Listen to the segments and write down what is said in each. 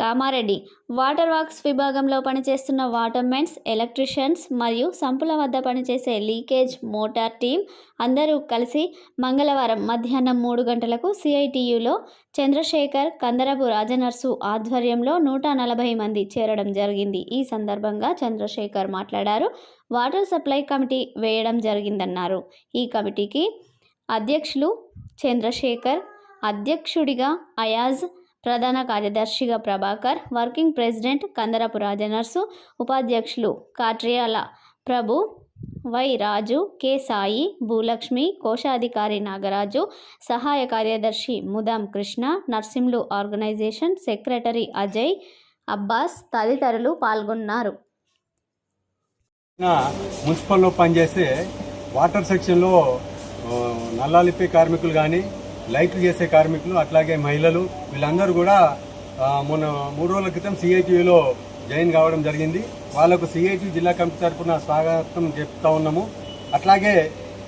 Kamareddy. Water works విభాగంలో పనిచేస్తున్న వాటర్మెన్స్ electricians మరియు సంపుల వద్ద పనిచేసే లీకేజ్ మోటార్ టీం అందరూ కలిసి మంగళవారం మధ్యాహ్నం మూడు గంటలకు సిఐటియులో చంద్రశేఖర్ కందరపు రాజనర్సు ఆధ్వర్యంలో నూట నలభై మంది చేరడం జరిగింది. ఈ సందర్భంగా చంద్రశేఖర్ మాట్లాడారు. వాటర్ సప్లై కమిటీ వేయడం జరిగిందన్నారు. ఈ కమిటీకి అధ్యక్షులు చంద్రశేఖర్ అధ్యక్షుడిగా అయాజ్ ప్రధాన కార్యదర్శిగా ప్రభాకర్ వర్కింగ్ ప్రెసిడెంట్ కందరపు రాజనర్సు ఉపాధ్యక్షులు కాట్రియాల ప్రభు వై రాజు కె సాయి భూలక్ష్మి కోశాధికారి నాగరాజు సహాయ కార్యదర్శి ముదాం కృష్ణ నర్సింలు ఆర్గనైజేషన్ సెక్రటరీ అజయ్ అబ్బాస్ తదితరులు పాల్గొన్నారు. మున్సిపల్లో పనిచేసే వాటర్ సెక్షన్లో నల్లాలిప్పే కార్మికులు కానీ లైట్లు చేసే కార్మికులు అట్లాగే మహిళలు వీళ్ళందరూ కూడా మొన్న మూడు రోజుల క్రితం సిఐటియులో జాయిన్ కావడం జరిగింది. వాళ్ళకు సిఐటి జిల్లా కమిటీ తరఫున స్వాగతం చెప్తా ఉన్నాము. అట్లాగే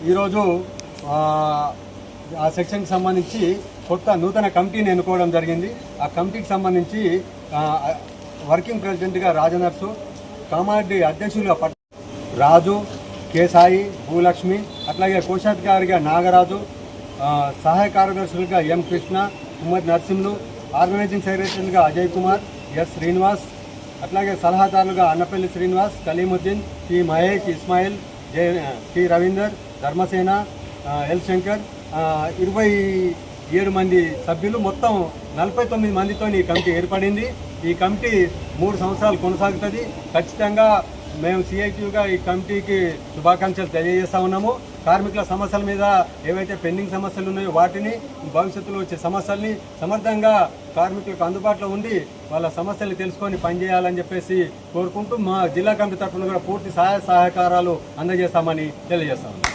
ఈరోజు ఆ, సెక్షన్కి సంబంధించి కొత్త నూతన కమిటీని ఎన్నుకోవడం జరిగింది. ఆ కమిటీకి సంబంధించి వర్కింగ్ ప్రెసిడెంట్గా రాజనర్సు కామారెడ్డి అధ్యక్షులుగా పట్ రాజు కేసాయి భూలక్ష్మి అట్లాగే కోశాధికారిగా నాగరాజు సహాయ కార్యదర్శులుగా ఎం కృష్ణ ఉమ్మద్ నరసింహులు ఆర్గనైజింగ్ సెక్రటరీలుగా అజయ్ కుమార్ ఎస్ శ్రీనివాస్ అట్లాగే సలహాదారులుగా Annapalli Srinivas Kaleemuddin T Mahesh Ismail J T Raveender Dharmasena L Shankar ఇరవై ఏడు మంది సభ్యులు. మొత్తం నలభై తొమ్మిది మందితో ఈ కమిటీ ఏర్పడింది. ఈ కమిటీ మూడు సంవత్సరాలు కొనసాగుతుంది. ఖచ్చితంగా మేము సిఐటియుగా ఈ కమిటీకి శుభాకాంక్షలు తెలియజేస్తా ఉన్నాము. కార్మికుల సమస్యల మీద ఏవైతే పెండింగ్ సమస్యలు ఉన్నాయో వాటిని భవిష్యత్తులో వచ్చే సమస్యల్ని సమర్థంగా కార్మికులకు అందుబాటులో ఉండి వాళ్ళ సమస్యలు తెలుసుకొని పనిచేయాలని చెప్పేసి కోరుకుంటూ మా జిల్లా కమిటీ తరఫున కూడా పూర్తి సహాయ సహకారాలు అందజేస్తామని తెలియజేస్తాము